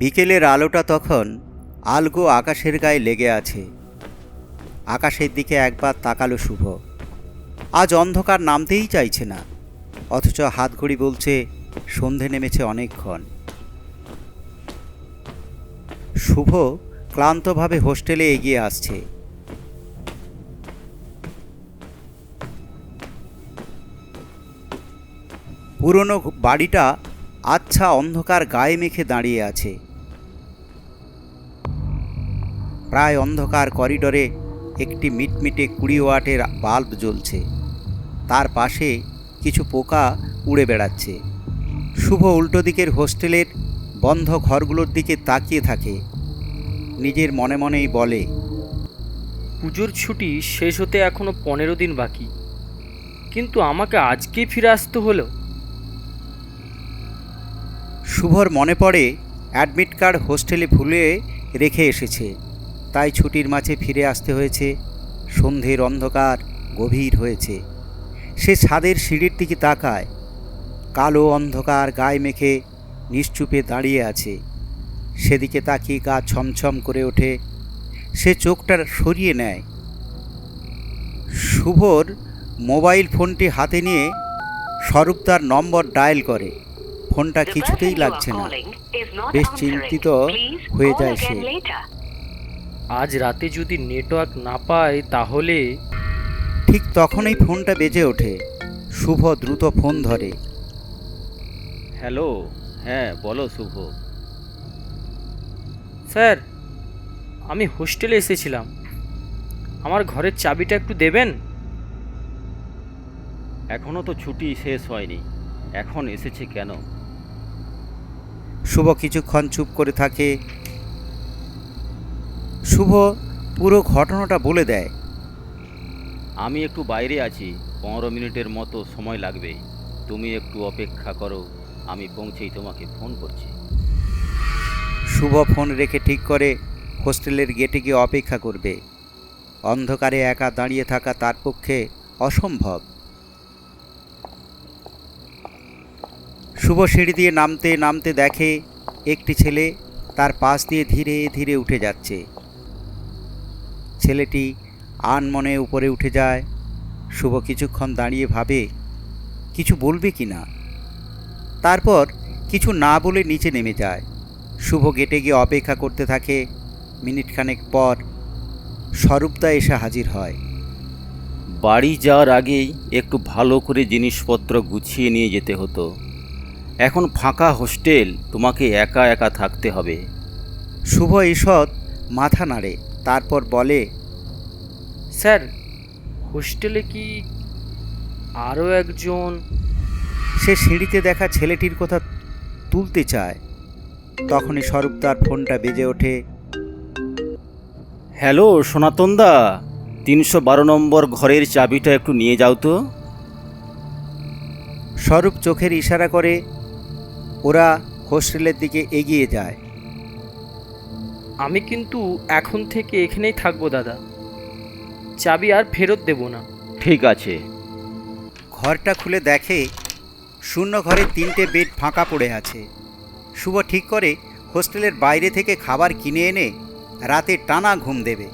বিকেলের আলোটা তখন আলগো আকাশের গায়ে লেগে আছে। আকাশের দিকে একবার তাকালো শুভ। আজ অন্ধকার নামতেই চাইছে না, অথচ হাত ঘড়ি বলছে, সন্ধে নেমেছে অনেকক্ষণ। শুভ ক্লান্তভাবে হোস্টেলে এগিয়ে আসছে। পুরনো বাড়িটা আচ্ছা অন্ধকার গায়ে মেখে দাঁড়িয়ে আছে। প্রায় অন্ধকার করিডরে একটি মিটমিটে কুড়ি ওয়াটের বাল্ব জ্বলছে। তার পাশে কিছু পোকা উড়ে বেড়াচ্ছে। শুভ উল্টো দিকের হোস্টেলের বন্ধ ঘরগুলোর দিকে তাকিয়ে থাকে। নিজের মনে মনেই বলে পুজোর ছুটি শেষ হতে এখনও পনেরো দিন বাকি। কিন্তু আমাকে আজকেই ফিরে আসতে হলো। শুভর মনে পড়ে অ্যাডমিট কার্ড হোস্টেলে ভুলে রেখে এসেছে। তাই ছুটির মাঝে ফিরে আসতে হয়েছে। সন্ধ্যের অন্ধকার গভীর হয়েছে। সে ছাদের সিঁড়ির দিকে তাকায়। কালো অন্ধকার গায়ে মেখে নিশ্চুপে দাঁড়িয়ে আছে। সেদিকে তাকিয়ে গা ছমছম করে ওঠে। সে চোখটা সরিয়ে নেয়। শুভর মোবাইল ফোনটি হাতে নিয়ে স্বরূপ তার নম্বর ডায়াল করে। ফোনটা কিছুতেই লাগছে না। বেশ চিন্তিত হয়ে যায় সে। আজ রাতে যদি নেটওয়ার্ক না পায় তাহলে? ঠিক তখনই ফোনটা বেজে ওঠে। শুভ দ্রুত ফোন ধরে। হ্যালো হ্যাঁ বলো শুভ। স্যার আমি হোস্টেলে এসেছিলাম। আমার ঘরের চাবিটা একটু দেবেন? এখনও তো ছুটি শেষ হয়নি। এখন এসেছে কেন? শুভ কিছুক্ষণ চুপ করে থাকে। শুভ পুরো ঘটনাটা বলে দেয়। আমি একটু বাইরে আছি পনেরো মিনিটের মতো সময় লাগবে। তুমি একটু অপেক্ষা করো আমি পৌঁছেই তোমাকে ফোন করছি। শুভ ফোন রেখে ঠিক করে হোস্টেলের গেটে গিয়ে অপেক্ষা করবে। অন্ধকারে একা দাঁড়িয়ে থাকা তার পক্ষে অসম্ভব। শুভ সিঁড়ি দিয়ে নামতে নামতে দেখে একটি ছেলে তার পাশ দিয়ে ধীরে ধীরে উঠে যাচ্ছে। ছেলেটি আনমনে উপরে উঠে যায়। শুভ কিছুক্ষণ দাঁড়িয়ে ভাবে কিছু বলবে কি না? তারপর কিছু না বলে নিচে নেমে যায়। শুভ গেটে গিয়ে অপেক্ষা করতে থাকে। মিনিটখানেক পর স্বরূপদা এসে হাজির হয়। বাড়ি যাওয়ার আগেই একটু ভালো করে জিনিসপত্র গুছিয়ে নিয়ে যেতে হতো। এখন ফাঁকা হোস্টেল তোমাকে একা একা থাকতে হবে। শুভ ঈষৎ মাথা নাড়ে তারপর বলে স্যার হোস্টেলে কি আরও একজন? সে সিঁড়িতে দেখা ছেলেটির কথা তুলতে চায়। তখনই স্বরূপদার ফোনটা বেজে ওঠে। হ্যালো সনাতনদা তিনশো বারো নম্বর ঘরের চাবিটা একটু নিয়ে যাও তো। স্বরূপ চোখের ইশারা করে ওরা হোস্টেলের দিকে এগিয়ে যায়। আমি কিন্তু এখন থেকে এখানেই থাকব দাদা। চাবি আর ফেরত দেব না। ঠিক আছে। ঘরটা খুলে দেখে শূন্য ঘরে তিনটে বেড ফাঁকা পড়ে আছে। শুভ ঠিক করে হোস্টেলের বাইরে থেকে খাবার কিনে এনে রাতে টানা ঘুম দেবে।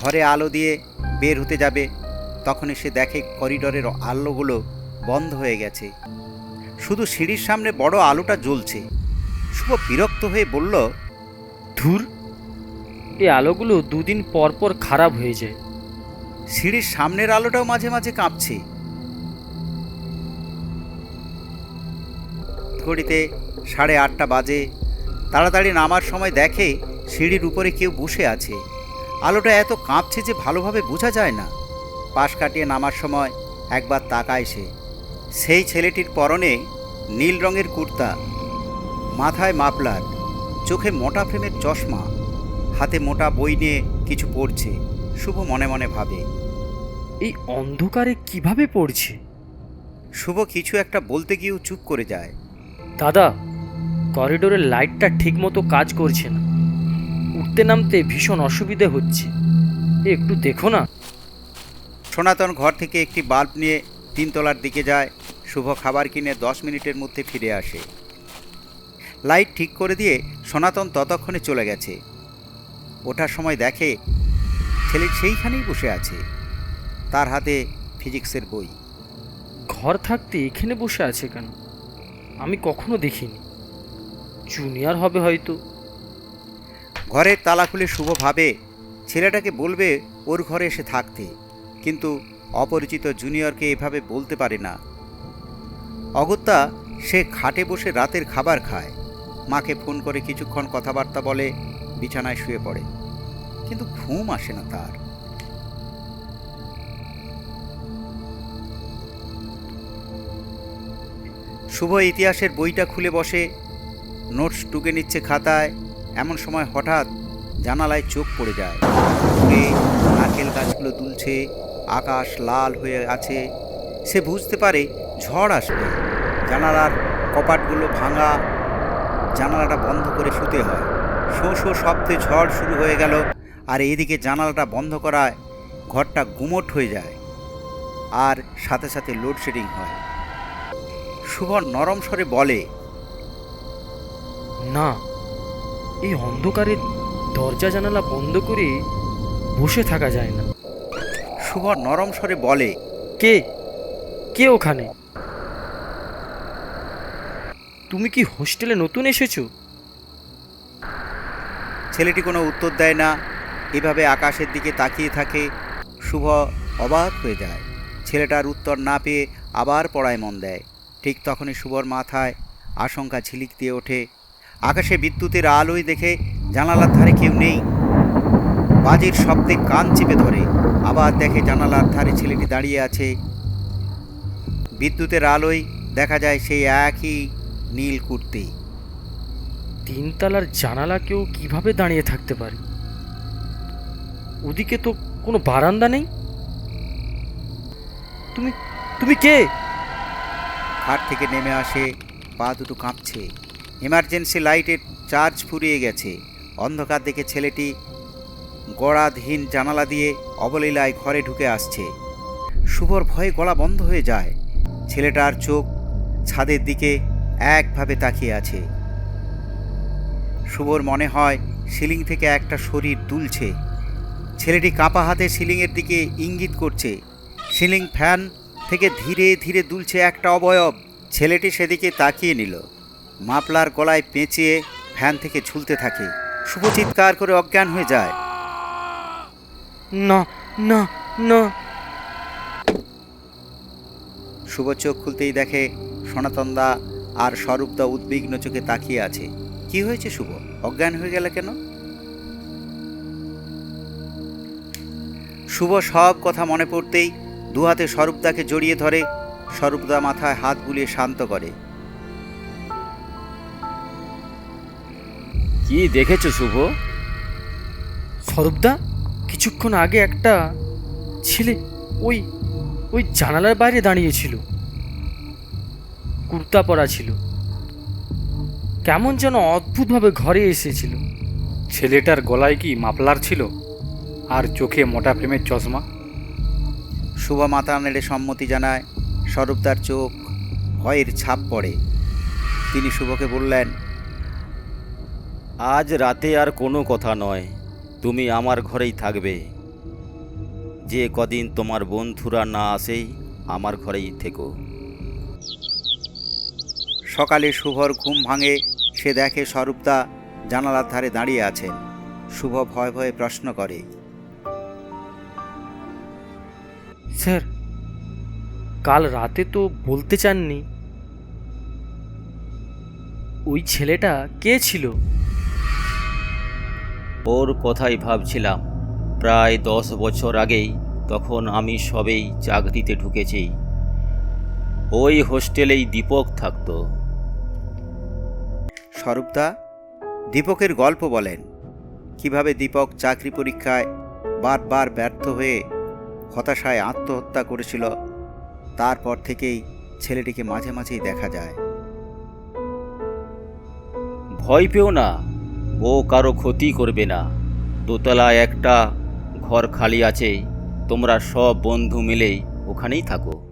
ঘরে আলো দিয়ে বের হতে যাবে তখন সে দেখে করিডোরের আলোগুলো বন্ধ হয়ে গেছে। শুধু সিঁড়ির সামনে বড় আলোটা জ্বলছে। শুভ বিরক্ত হয়ে বলল ধুর এই আলোগুলো দুদিন পর পর খারাপ হয়ে যায়। সিঁড়ির সামনের আলোটাও মাঝে মাঝে কাঁপছে। ঘড়িতে সাড়ে আটটা বাজে। তাড়াতাড়ি নামার সময় দেখে সিঁড়ির উপরে কেউ বসে আছে। আলোটা এত কাঁপছে যে ভালোভাবে বোঝা যায় না। পাশ কাটিয়ে নামার সময় একবার তাকায় সে। সেই ছেলেটির পরনে নীল রঙের কুর্তা, মাথায় মাফলার, চোখে মোটা ফ্রেমের চশমা। হাতে মোটা বই নিয়ে কিছু পড়ছে শুভ মনে মনে ভাবে। এই অন্ধকারে কীভাবে পড়ছে? শুভ কিছু একটা বলতে গিয়েও চুপ করে যায়। দাদা করিডোরের লাইটটা ঠিকমতো কাজ করছে না। উঠতে নামতে ভীষণ অসুবিধে হচ্ছে। একটু দেখো না। সনাতন ঘর থেকে একটি বাল্ব নিয়ে তিনতলার দিকে যায়। শুভ খাবার কিনে দশ মিনিটের মধ্যে ফিরে আসে। লাইট ঠিক করে দিয়ে সনাতন ততক্ষণে চলে গেছে। ওঠার সময় দেখে ছেলে সেইখানেই বসে আছে তার হাতে ফিজিক্সের বই। ঘর থাকতে এখানে বসে আছে কেন? আমি কখনো দেখিনি। জুনিয়র হবে হয়তো। ঘরের তালা খুলে শুভ ভাবে ছেলেটাকে বলবে ওর ঘরে এসে থাকতে কিন্তু অপরিচিত জুনিয়রকে এভাবে বলতে পারে না। অগত্যা সে খাটে বসে রাতের খাবার খায়। মাকে ফোন করে কিছুক্ষণ কথাবার্তা বলে বিছানায় শুয়ে পড়ে। কিন্তু ঘুম আসে না তার। শুভ ইতিহাসের বইটা খুলে বসে, নোটস টুকে নিচ্ছে খাতায়, এমন সময় হঠাৎ জানালায় চোখ পড়ে যায়। দূরে নারকেল গাছগুলো দুলছে, আকাশ লাল হয়ে আছে। সে বুঝতে পারে ঝড় আসবে। জানালার কপাটগুলো ভাঙা, জানালাটা বন্ধ করে শুতে হয়। শো শো শব্দে ঝড় শুরু হয়ে গেল আর এদিকে জানালাটা বন্ধ করায় ঘরটা গুমট হয়ে যায় আর সাথে সাথে লোডশেডিং হয়। শুভ নরম স্বরে বলে না এই অন্ধকারে দরজা জানালা বন্ধ করে বসে থাকা যায় না। শুভ নরম স্বরে বলে কে? কে ওখানে? তুমি কি হোস্টেলে নতুন এসেছ? ছেলেটি কোনো উত্তর দেয় না। এভাবে আকাশের দিকে তাকিয়ে থাকে, শুভ অবাক হয়ে যায়। ছেলেটার উত্তর না পেয়ে আবার পড়ায় মন দেয়। ঠিক তখনই শুভর মাথায় আশঙ্কা ঝিলিক দিয়ে ওঠে। আকাশে বিদ্যুতের আলোয় দেখে জানালার ধারে কেউ নেই। বাজির শব্দে কান চেপে ধরে। আবার দেখে জানালার ধারে ছেলেটি দাঁড়িয়ে আছে। বিদ্যুতের আলোয় দেখা যায় সেই একই নীল কুর্তি। তিনতলার জানালা কেউ কীভাবে দাঁড়িয়ে থাকতে পারে? ওদিকে তো কোনো বারান্দা নেই? তুমি তুমি কে? খাট থেকে নেমে আসে, পা দুটো কাঁপছে। এমার্জেন্সি লাইটের চার্জ ফুরিয়ে গেছে। অন্ধকার দেখে ছেলেটি গড়াধীন জানালা দিয়ে অবলীলায় ঘরে ঢুকে আসছে। শুভর ভয়ে গলা বন্ধ হয়ে যায়। ছেলেটার চোখ ছাদের দিকে একভাবে তাকিয়ে আছে। শুভর মনে হয় সিলিং থেকে একটা শরীর দুলছে। ছেলেটি কাঁপা হাতে সিলিংয়ের দিকে ইঙ্গিত করছে। সিলিং ফ্যান থেকে ধীরে ধীরে দুলছে একটা অবয়ব। ছেলেটি সেদিকে তাকিয়ে নিল। মাপলার গলায় পেঁচিয়ে ফ্যান থেকে ঝুলতে থাকে। শুভ চিৎকার করে অজ্ঞান হয়ে যায়। না না না। শুভ চোখ খুলতেই দেখে সনাতনদা আর স্বরূপদা উদ্বিগ্ন চোখে তাকিয়ে আছে। কি হয়েছে শুভ অজ্ঞান হয়ে গেল কেন? শুভ সব কথা মনে পড়তেই দু হাতে স্বরূপদাকে জড়িয়ে ধরে স্বরূপদা মাথায় হাত বুলিয়ে শান্ত করে। কি দেখেছ শুভ? স্বরূপদা কিছুক্ষণ আগে একটা ছেলে ওই ওই জানালার বাইরে দাঁড়িয়েছিল কুর্তা পরা ছিল। কেমন যেন অদ্ভুতভাবে ঘরে এসেছিল। ছেলেটার গলায় কি মাফলার ছিল? আর চোখে মোটা ফ্রেমের চশমা? শুভা মাথা নেড়ে সম্মতি জানায় স্বরূপদার চোখ ভয়ের ছাপ পড়ে। তিনি শুভকে বললেন আজ রাতে আর কোনো কথা নয়। তুমি আমার ঘরেই থাকবে। যে কদিন তোমার বন্ধুরা না আসেই আমার ঘরেই থেকো। সকালে শুভর ঘুম ভাঙে সে দেখে স্বরূপদা জানালার ধারে দাঁড়িয়ে আছেন। শুভ ভয় ভয়ে প্রশ্ন করে। স্যার কাল রাতে তো বলতে চাননি। ওই ছেলেটা কে ছিল? ওর কথাই ভাবছিলাম। প্রায় দশ বছর আগেই তখন আমি সবেই চাকরিতে ঢুকেছি। ওই হোস্টেলেই দীপক থাকতো। স্বরূপদা, দীপকের গল্প বলেন। কীভাবে দীপক চাকরি পরীক্ষায় বারবার ব্যর্থ হয়ে হতাশায় আত্মহত্যা করেছিল, তারপর থেকেই ছেলেটিকে মাঝে মাঝেই দেখা যায়। ভয় পেও না, ও কারও ক্ষতি করবে না। দোতলায় একটা ঘর খালি আছে, তোমরা সব বন্ধু মিলেই ওখানেই থাকো।